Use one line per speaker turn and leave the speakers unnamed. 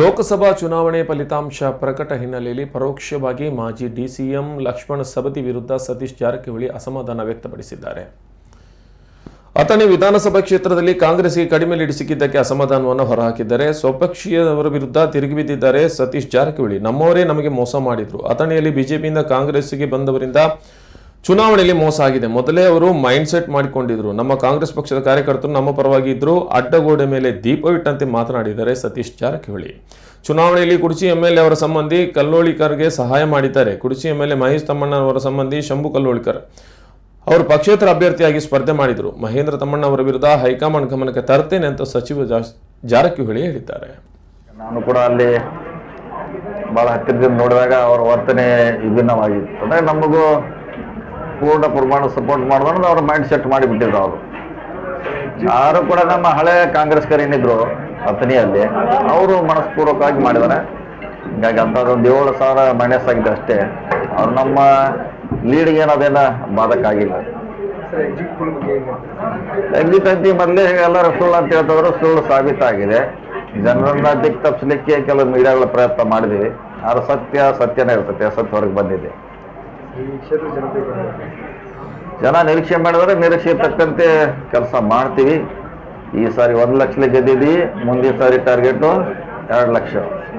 ಲೋಕಸಭಾ ಚುನಾವಣೆ ಫಲಿತಾಂಶ ಪ್ರಕಟ ಹಿನ್ನೆಲೆಯಲ್ಲಿ ಪರೋಕ್ಷವಾಗಿ ಮಾಜಿ ಡಿಸಿಎಂ ಲಕ್ಷ್ಮಣ ಸವದಿ ವಿರುದ್ಧ ಸತೀಶ್ ಜಾರಕಿಹೊಳಿ ಅಸಮಾಧಾನ ವ್ಯಕ್ತಪಡಿಸಿದ್ದಾರೆ. ಅಥಣಿ ವಿಧಾನಸಭಾ ಕ್ಷೇತ್ರದಲ್ಲಿ ಕಾಂಗ್ರೆಸ್ಗೆ ಕಡಿಮೆ ಲೀಡ್ ಸಿಕ್ಕಿದ್ದಕ್ಕೆ ಅಸಮಾಧಾನವನ್ನು ಹೊರಹಾಕಿದ್ದಾರೆ. ಸ್ವಪಕ್ಷೀಯವರ ವಿರುದ್ಧ ತಿರುಗಿಬಿದ್ದಿದ್ದಾರೆ ಸತೀಶ್ ಜಾರಕಿಹೊಳಿ. ನಮ್ಮವರೇ ನಮಗೆ ಮೋಸ ಮಾಡಿದ್ರು. ಅಥಣಿಯಲ್ಲಿ ಬಿಜೆಪಿಯಿಂದ ಕಾಂಗ್ರೆಸ್ಗೆ ಬಂದವರಿಂದ ಚುನಾವಣೆಯಲ್ಲಿ ಮೋಸ ಆಗಿದೆ. ಮೊದಲೇ ಅವರು ಮೈಂಡ್ ಸೆಟ್ ಮಾಡಿಕೊಂಡಿದ್ರು. ನಮ್ಮ ಕಾಂಗ್ರೆಸ್ ಪಕ್ಷದ ಕಾರ್ಯಕರ್ತರು ನಮ್ಮ ಪರವಾಗಿ ಇದ್ರು. ಅಡ್ಡಗೋಡೆ ಮೇಲೆ ದೀಪವಿಟ್ಟಂತೆ ಮಾತನಾಡಿದ್ದಾರೆ ಸತೀಶ್ ಜಾರಕಿಹೊಳಿ. ಚುನಾವಣೆಯಲ್ಲಿ ಕುಡಚಿ ಎಂಎಲ್ಎ ಅವರ ಸಂಬಂಧಿ ಕಲ್ಲೋಳಿಕರ್ಗೆ ಸಹಾಯ ಮಾಡಿದ್ದಾರೆ. ಕುಡಚಿ ಎ ಮಹೇಶ್ ತಮ್ಮಣ್ಣ ಅವರ ಸಂಬಂಧಿ ಶಂಭು ಕಲ್ಲೋಳಿಕರ್ ಅವರು ಪಕ್ಷೇತರ ಅಭ್ಯರ್ಥಿಯಾಗಿ ಸ್ಪರ್ಧೆ ಮಾಡಿದರು. ಮಹೇಂದ್ರ ತಮ್ಮಣ್ಣ ಅವರ ವಿರುದ್ಧ ಹೈಕಮಾಂಡ್ ಗಮನಕ್ಕೆ ತರ್ತೇನೆ ಅಂತ ಸಚಿವ ಜಾರಕಿಹೊಳಿ ಹೇಳಿದ್ದಾರೆ.
ನಾನು ಕೂಡ ಅಲ್ಲಿ ಬಹಳ ಹತ್ತಿರದಿಂದ ನೋಡಿದಾಗ ಅವರ ವರ್ತನೆ ವಿಭಿನ್ನವಾಗಿತ್ತು. ಅಂದರೆ ನಮಗೂ ಪೂರ್ಣ ಪ್ರಮಾಣ ಸಪೋರ್ಟ್ ಮಾಡೋದು ಅವ್ರ ಮೈಂಡ್ ಸೆಟ್ ಮಾಡಿಬಿಟ್ಟಿದ್ರು ಅವರು. ಯಾರು ಕೂಡ ನಮ್ಮ ಹಳೆ ಕಾಂಗ್ರೆಸ್ಕರು ಏನಿದ್ರು, ಅಥಣಿಯಲ್ಲಿ, ಅವರು ಮನಸ್ಪೂರ್ವಕವಾಗಿ ಮಾಡಿದ್ದಾರೆ ಹೀಗಾಗಿ ಅಂಥದ್ದೊಂದು ಏಳು ಸಾವಿರ ಮೈನಸ್ ಆಗಿದೆ ಅಷ್ಟೇ. ಅವ್ರು ನಮ್ಮ ಲೀಡ್ಗೆ ಏನದೇನ ಬಾಧಕ ಆಗಿಲ್ಲ. ಎಕ್ಸಿಟ್ ಅಂತಿ ಮೊದಲೇ ಎಲ್ಲರೂ ಸುಳ್ಳು ಅಂತ ಹೇಳ್ತಿದ್ರು ಸುಳ್ಳು ಸಾಬೀತಾಗಿದೆ. ಜನರನ್ನ ದಿಕ್ಕ ತಪ್ಪಿಸ್ಲಿಕ್ಕೆ ಕೆಲವು ಮೀಡಿಯಾಗಳ ಪ್ರಯತ್ನ ಮಾಡಿದ್ವಿ. ಆದ್ರೆ ಸತ್ಯ ಸತ್ಯನೇ ಇರ್ತೈತೆ ಸತ್ಯ ಹೊರಗೆ ಬಂದಿದೆ. ಜನ ನಿರೀಕ್ಷೆ ಮಾಡಿದ್ರೆ ನಿರೀಕ್ಷೆ ತಕ್ಕಂತೆ ಕೆಲಸ ಮಾಡ್ತೀವಿ ಈ ಸಾರಿ ಒಂದು ಲಕ್ಷ ಗೆದ್ದಿದ್ದೀವಿ ಮುಂದಿನ ಸಾರಿ ಟಾರ್ಗೆಟು ಎರಡು ಲಕ್ಷ